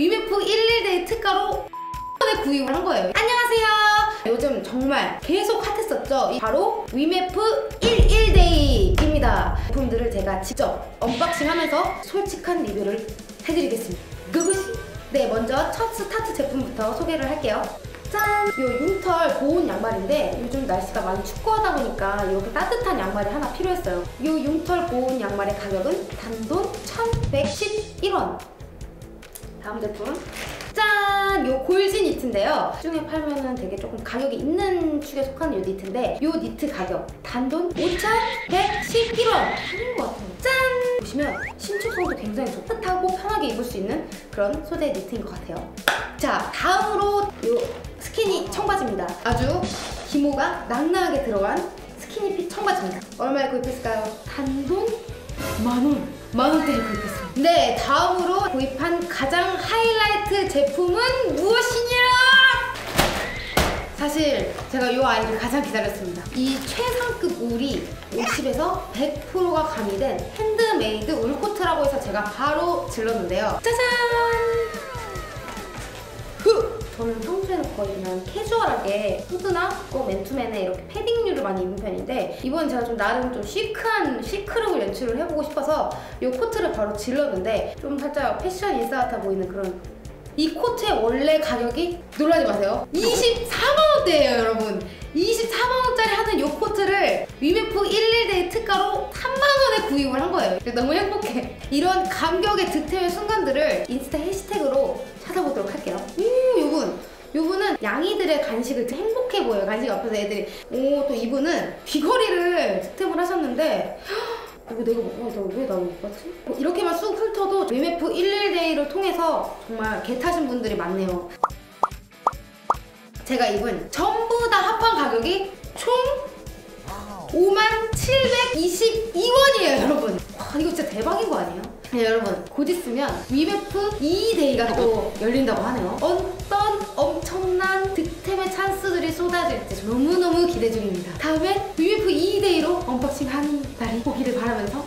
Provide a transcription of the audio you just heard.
위메프 11데이 특가로 에 구입을 한 거예요. 안녕하세요. 요즘 정말 계속 핫했었죠. 이 바로 위메프 11데이입니다. 제품들을 제가 직접 언박싱하면서 솔직한 리뷰를 해드리겠습니다. 그것이 네 먼저 첫 스타트 제품부터 소개를 할게요. 짠! 요 융털 보온 양말인데 요즘 날씨가 많이 춥고하다 보니까 이렇게 따뜻한 양말이 하나 필요했어요. 요 융털 보온 양말의 가격은 단돈 1,111원. 다음 제품. 짠! 요 골지 니트인데요. 시중에 팔면은 되게 조금 가격이 있는 축에 속하는 요 니트인데 요 니트 가격 단돈 5,111원 하는 것 같아요. 짠! 보시면 신축성도 굉장히 따뜻하고 편하게 입을 수 있는 그런 소재 니트인 것 같아요. 자, 다음으로 요 스키니 청바지입니다. 아주 기모가 낭낭하게 들어간 스키니핏 청바지입니다. 얼마에 구입했을까요? 단돈 만원. 만원대에 구입했습니다. 네, 다음으로 구입한 가장 하이라이트 제품은 무엇이냐? 사실 제가 이 아이를 가장 기다렸습니다. 이 최상급 울이 50에서 100%가 가미된 핸드메이드 울코트라고 해서 제가 바로 질렀는데요. 짜잔! 후! 저는 평소에는 거의 그냥 캐주얼하게 후드나 또 맨투맨에 이렇게 패딩류를 많이 입는 편인데 이번 제가 좀 나름 좀 시크한 시크룩을 연출을 해보고 싶어서 이 코트를 바로 질렀는데 좀 살짝 패션 인싸 같아 보이는 그런 이 코트의 원래 가격이 놀라지 마세요. 24만원대예요 여러분. 24만원짜리 하는 이 코트를 위메프 11데이 특가로 3만원에 구입을 한 거예요. 너무 행복해. 이런 감격의 득템의 순간들을 인스타 해시태그로 찾아보도록 할게요. 요분은 양이들의 간식을 행복해 보여요 간식 앞에서 애들이 오 또 이분은 귀걸이를 득템을 하셨는데 이거 내가 뭐, 왜나 못 봤지? 뭐 이렇게만 쑥 훑어도 위메프 11데이를 통해서 정말 개 타신 분들이 많네요. 제가 입은 전부 다 합한 가격이 총 5722원이에요, 여러분. 와, 이거 진짜 대박인 거 아니에요? 네, 여러분. 곧 있으면 위메프 2데이가 또 열린다고 하네요. 어떤 쏟아질지 너무너무 기대 중입니다. 다음엔 위메프 2데이로 언박싱 하는 날이 오기를 바라면서